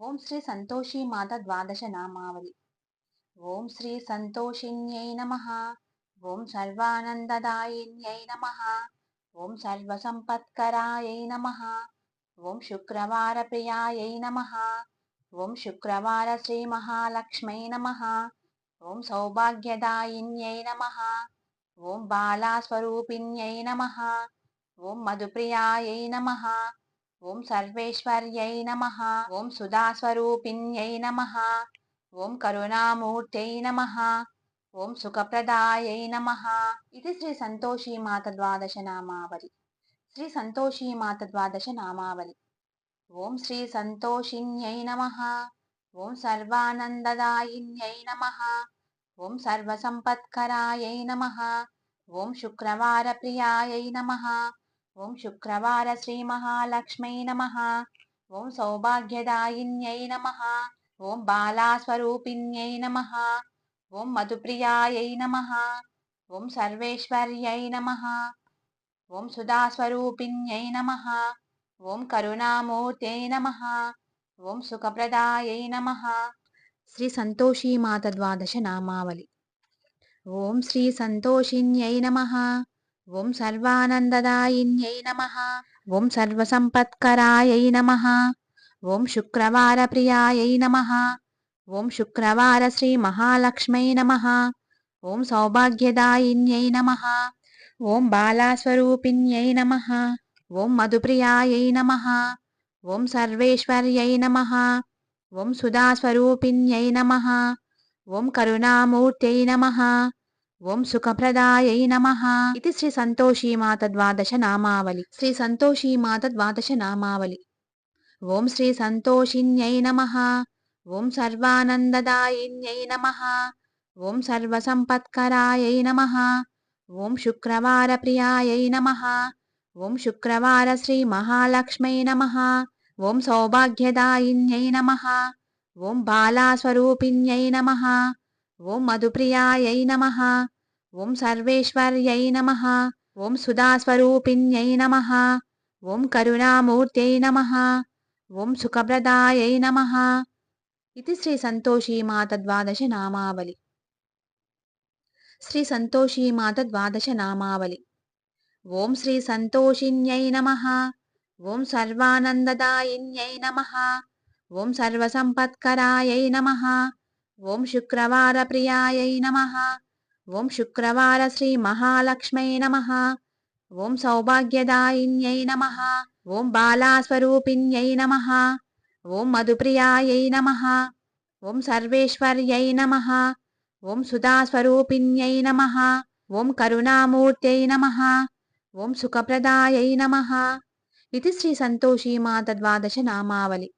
ఓం శ్రీ సంతోషి మాత ద్వాదశ నామావళి. ఓం శ్రీ సంతోషిణ్యై నమ. ఓం సర్వానందదాయిన్యై నమ. ఓం సర్వసంపత్కరాయై నమ. ఓం శుక్రవార ప్రియాయై నమ. ఓం శుక్రవార శ్రీ మహాలక్ష్మై నమ. ఓం సౌభాగ్యదాయిన్యై నమ. ఓం బాలాస్వరూపిణ్యై నమ. ఓం మధుప్రియాయై నమ. ఓం సర్వేశ్వర్యై నమ. ఓం సుధాస్వరూపిణ్యై నమ. ఓం కరుణామూర్త్యై నమ. ఓం సుఖప్రదాయై నమ. ఇది శ్రీ సంతోషీ మాత ద్వాదశ నామావళి. శ్రీ సంతోషీ మాత ద్వాదశ నామావళి. ఓం శ్రీ సంతోషిణ్యై నమ. ఓం సర్వానందదాయిన్యై నమ. ఓం సర్వసంపత్కరాయై నమ. ఓం శుక్రవార ప్రియాయై నమ. ఓం శుక్రవార శ్రీ మహాలక్ష్మై నమ. ఓం సౌభాగ్యదాయిన్యై నమ. ఓం బాలాస్వరూపిణ్యై నమ. ఓం మధుప్రియాయై నమ. ఓం సర్వేశ్వర్యై నమ. ఓం సుధాస్వరూపిణ్యై నమ. ఓం కరుణామూర్త్యై నమ. ఓం సుఖప్రదాయై నమ. శ్రీ సంతోషీ మాత ద్వాదశ నామావళి. ఓం శ్రీ సంతోషిణ్యై నమ. ఓం సర్వానందదాయిన్యై నమ. ఓం సర్వసంపత్కరాయై నమ. ఓం శుక్రవార ప్రియాయై నమ. ఓం శుక్రవార శ్రీ మహాలక్ష్మై నమ. ఓం సౌభాగ్యదాయిన్యై నమ. ఓం బాలాస్వరూపిణ్యై నమ. ఓం మధుప్రియాయై నమ. ఓం సర్వేశ్వర్యై నమ. ఓం సుధాస్వరూపిణ్యై నమ. ఓం కరుణామూర్త్యై నమ. ఓం సుఖప్రదాయై నమ. ఇది శ్రీ సంతోషీమాత ద్వాదశ నామావళి. శ్రీ సంతోషీమాత ద్వాదశ నామావళి. ఓం శ్రీ సంతోషిన్యై నమ. ఓం సర్వానందదాయిన్యై నమ. ఓం సర్వసంపత్కరాయై నమ. ఓం శుక్రవార ప్రియాయై నమ. ఓం శుక్రవార శ్రీ మహాలక్ష్మై నమ. ఓం సౌభాగ్యదాయిన్యై నమ. ఓం బాలాస్వరూపిణ్యై నమ. ఓం మధుప్రియాయై నమ. ఓం సర్వేశ్వర్యై నమ. ఓం సుధాస్వరూపిణ్యై నమ. ఓం కరుణామూర్త్యై నమ. ఓం సుఖప్రదాయై నమ. ఇది శ్రీ సంతోషీమాత ద్వాదశ నామావళి. శ్రీ సంతోషీమాత ద్వాదశ నామావళి. ఓం శ్రీ సంతోషిణ్యై నమ. ఓం సర్వానందదాయిన్యై నమ. ఓం సర్వసంపత్కరాయై నమ. ఓం శుక్రవార ప్రియాయై నమ. ఓం శుక్రవార శ్రీ మహాలక్ష్మై నమ. ఓం సౌభాగ్యదాయిన్యై నమ. ఓం బాలాస్వరూపిణ్యై నమ. ఓం మధుప్రియాయై నమ. ఓం సర్వేశ్వర్యై నమ. ఓం సుధాస్వరూపిణ్యై నమ. ఓం కరుణామూర్త్యై నమ. ఓం సుఖప్రదాయై నమ. ఇది శ్రీ సంతోషీమాత ద్వాదశ నామావళి.